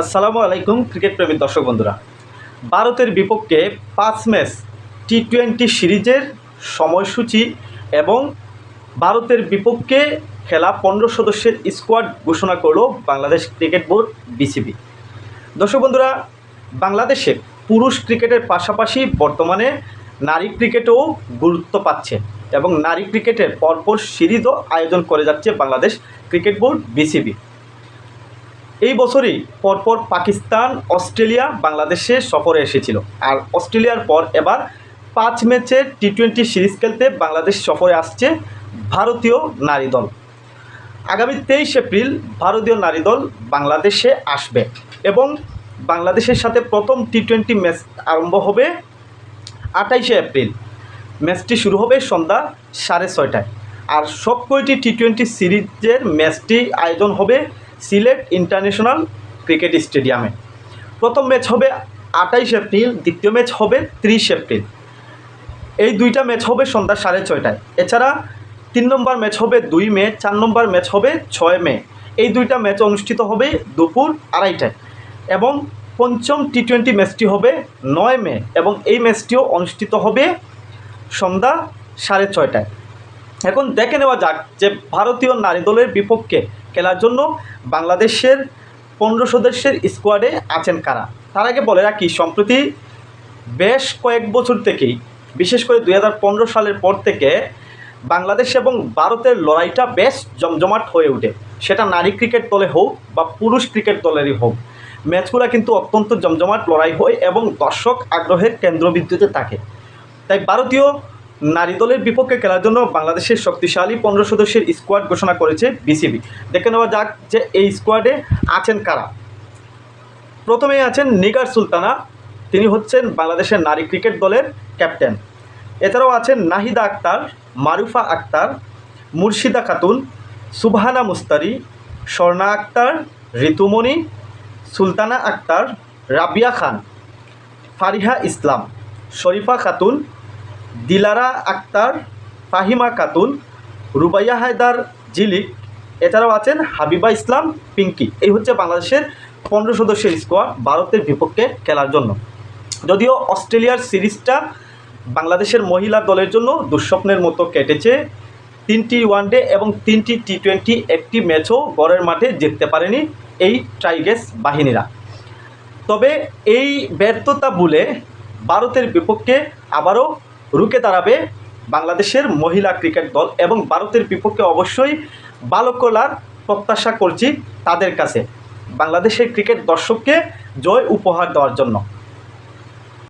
আসসালামু আলাইকুম ক্রিকেট প্রেমী দর্শক বন্ধুরা। ভারতের বিপক্ষে পাঁচ ম্যাচ টি টোয়েন্টি সিরিজের সময়সূচি এবং ভারতের বিপক্ষে খেলা পনেরো সদস্যের স্কোয়াড ঘোষণা করল বাংলাদেশ ক্রিকেট বোর্ড, বিসিবি। দর্শক বন্ধুরা, বাংলাদেশে পুরুষ ক্রিকেটের পাশাপাশি বর্তমানে নারী ক্রিকেটও গুরুত্ব পাচ্ছে এবং নারী ক্রিকেটের পরপর সিরিজও আয়োজন করে যাচ্ছে বাংলাদেশ ক্রিকেট বোর্ড, বিসিবি। এই বছরই পরপর পাকিস্তান, অস্ট্রেলিয়া, বাংলাদেশে সফরে এসেছিল। আর অস্ট্রেলিয়ার পর এবার পাঁচ ম্যাচের টি টোয়েন্টি সিরিজ খেলতে বাংলাদেশ সফরে আসছে ভারতীয় নারী দল। আগামী তেইশ এপ্রিল ভারতীয় নারী দল বাংলাদেশে আসবে এবং বাংলাদেশের সাথে প্রথম টি টোয়েন্টি ম্যাচ আরম্ভ হবে আঠাইশে এপ্রিল। ম্যাচটি শুরু হবে সন্ধ্যা সাড়ে ছয়টায়। আর সব কয়টি টি টোয়েন্টি সিরিজের ম্যাচটি আয়োজন হবে সিলেট ইন্টারন্যাশনাল ক্রিকেট স্টেডিয়ামে। প্রথম ম্যাচ হবে আঠাইশ এপ্রিল, দ্বিতীয় ম্যাচ হবে ত্রিশ এপ্রিল। এই দুইটা ম্যাচ হবে সন্ধ্যা সাড়ে ছয়টায়। এছাড়া তিন নম্বর ম্যাচ হবে দুই মে, চার নম্বর ম্যাচ হবে ছয় মে। এই দুইটা ম্যাচ অনুষ্ঠিত হবে দুপুর আড়াইটায় এবং পঞ্চম টি টোয়েন্টি ম্যাচটি হবে নয় মে এবং এই ম্যাচটিও অনুষ্ঠিত হবে সন্ধ্যা সাড়ে ছয়টায়। এখন দেখে নেওয়া যাক যে ভারতীয় নারী দলের বিপক্ষে খেলার জন্য বাংলাদেশের পনেরো সদস্যের স্কোয়াডে আছেন কারা? তার আগে বলে রাখি, সম্প্রতি বেশ কয়েক বছর থেকেই, বিশেষ করে দু হাজার পনেরো সালের পর থেকে বাংলাদেশ এবং ভারতের লড়াইটা বেশ জমজমাট হয়ে ওঠে। সেটা নারী ক্রিকেট দলে হোক বা পুরুষ ক্রিকেট দলেরই হোক, ম্যাচগুলো কিন্তু অত্যন্ত জমজমাট লড়াই হয় এবং দর্শক আগ্রহের কেন্দ্রবিন্দুতে থাকে। তাই ভারতীয় নারী দলের বিপক্ষে খেলার জন্য বাংলাদেশের শক্তিশালী পনেরো সদস্যের স্কোয়াড ঘোষণা করেছে বিসিবি। দেখে নেওয়া যাক যে এই স্কোয়াডে আছেন কারা। প্রথমেই আছেন নিগার সুলতানা। তিনি হচ্ছেন বাংলাদেশের নারী ক্রিকেট দলের ক্যাপ্টেন এছাড়াও আছেন নাহিদা আক্তার, মারুফা আক্তার, মুর্শিদা খাতুন, সুবহানা মুস্তারি, স্বর্ণা আক্তার, ঋতুমণি, সুলতানা আক্তার, রাবিয়া খান, ফারিহা ইসলাম, শরীফা খাতুন দিলারা আক্তার, ফাহিমা খাতুন, রুবাইয়া হায়দার জিলিক, এছাড়াও আছেন হাবিবা ইসলাম, পিঙ্কি। এই হচ্ছে বাংলাদেশের পনেরো সদস্যের স্কোয়াড ভারতের বিপক্ষে খেলার জন্য। যদিও অস্ট্রেলিয়ার সিরিজটা বাংলাদেশের মহিলা দলের জন্য দুঃস্বপ্নের মতো কেটেছে। তিনটি ওয়ানডে এবং তিনটি টি টোয়েন্টি একটি ম্যাচও গড়ের মাঠে জিততে পারেনি এই ট্রাইগেস বাহিনীরা। তবে এই ব্যর্থতা ভুলে ভারতের বিপক্ষে আবারও রুখে দাঁড়াবে বাংলাদেশের মহিলা ক্রিকেট দল এবং ভারতের বিপক্ষে অবশ্যই ভালো করার প্রত্যাশা করছি তাদের কাছে। বাংলাদেশের ক্রিকেট দর্শককে জয় উপহার দেওয়ার জন্য।